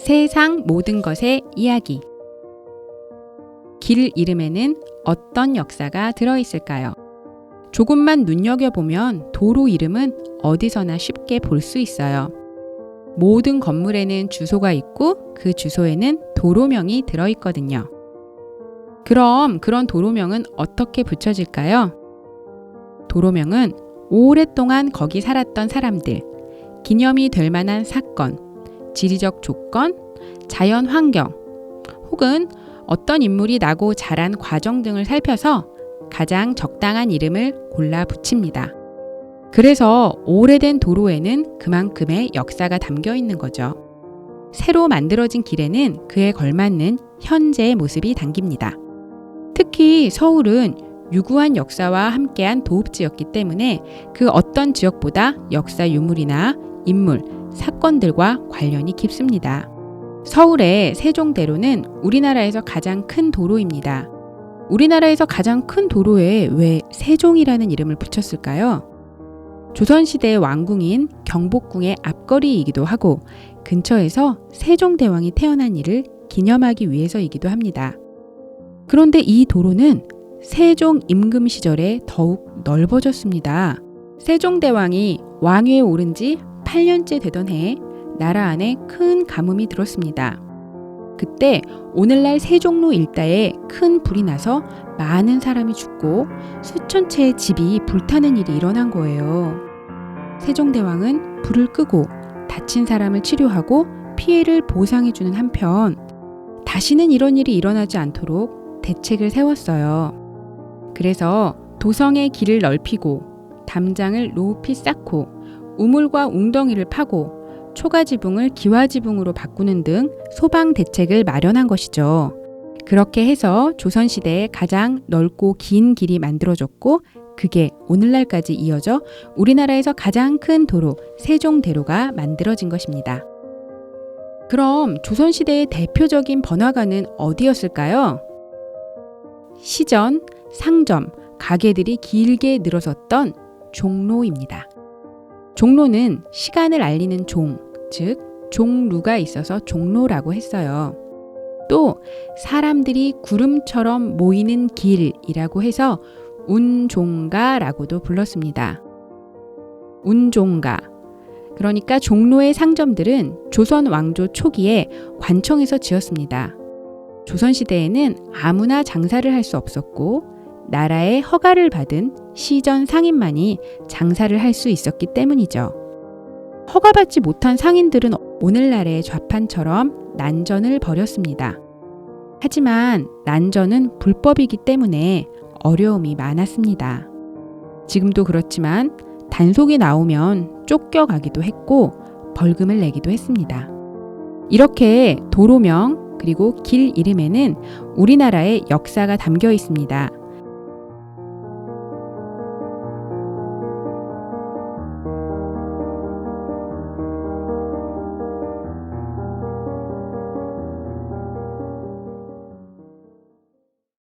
세상 모든 것의 이야기. 길 이름에는 어떤 역사가 들어있을까요? 조금만 눈여겨보면 도로 이름은 어디서나 쉽게 볼 수 있어요. 모든 건물에는 주소가 있고 그 주소에는 도로명이 들어있거든요. 그럼 그런 도로명은 어떻게 붙여질까요? 도로명은 오랫동안 거기 살았던 사람들, 기념이 될 만한 사건, 지리적 조건, 자연 환경, 혹은 어떤 인물이 나고 자란 과정 등을 살펴서 가장 적당한 이름을 골라 붙입니다. 그래서 오래된 도로에는 그만큼의 역사가 담겨 있는 거죠. 새로 만들어진 길에는 그에 걸맞는 현재의 모습이 담깁니다. 특히 서울은 유구한 역사와 함께한 도읍지였기 때문에 그 어떤 지역보다 역사 유물이나 인물, 사건들과 관련이 깊습니다. 서울의 세종대로는 우리나라에서 가장 큰 도로입니다. 우리나라에서 가장 큰 도로에 왜 세종이라는 이름을 붙였을까요? 조선시대의 왕궁인 경복궁의 앞거리이기도 하고 근처에서 세종대왕이 태어난 일을 기념하기 위해서이기도 합니다. 그런데 이 도로는 세종 임금 시절에 더욱 넓어졌습니다. 세종대왕이 왕위에 오른 지 8년째 되던 해에 나라 안에 큰 가뭄이 들었습니다. 그때 오늘날 세종로 일대에 큰 불이 나서 많은 사람이 죽고 수천 채의 집이 불타는 일이 일어난 거예요. 세종대왕은 불을 끄고 다친 사람을 치료하고 피해를 보상해주는 한편 다시는 이런 일이 일어나지 않도록 대책을 세웠어요. 그래서 도성의 길을 넓히고 담장을 높이 쌓고 우물과 웅덩이를 파고 초가 지붕을 기와 지붕으로 바꾸는 등 소방 대책을 마련한 것이죠. 그렇게 해서 조선시대에 가장 넓고 긴 길이 만들어졌고 그게 오늘날까지 이어져 우리나라에서 가장 큰 도로 세종대로가 만들어진 것입니다. 그럼 조선시대의 대표적인 번화가는 어디였을까요? 시전, 상점, 가게들이 길게 늘어섰던 종로입니다. 종로는 시간을 알리는 종, 즉 종루가 있어서 종로라고 했어요. 또 사람들이 구름처럼 모이는 길이라고 해서 운종가라고도 불렀습니다. 운종가. 그러니까 종로의 상점들은 조선 왕조 초기에 관청에서 지었습니다. 조선시대에는 아무나 장사를 할 수 없었고, 나라의 허가를 받은 시전 상인만이 장사를 할 수 있었기 때문이죠. 허가받지 못한 상인들은 오늘날의 좌판처럼 난전을 벌였습니다. 하지만 난전은 불법이기 때문에 어려움이 많았습니다. 지금도 그렇지만 단속이 나오면 쫓겨가기도 했고 벌금을 내기도 했습니다. 이렇게 도로명 그리고 길 이름에는 우리나라의 역사가 담겨 있습니다.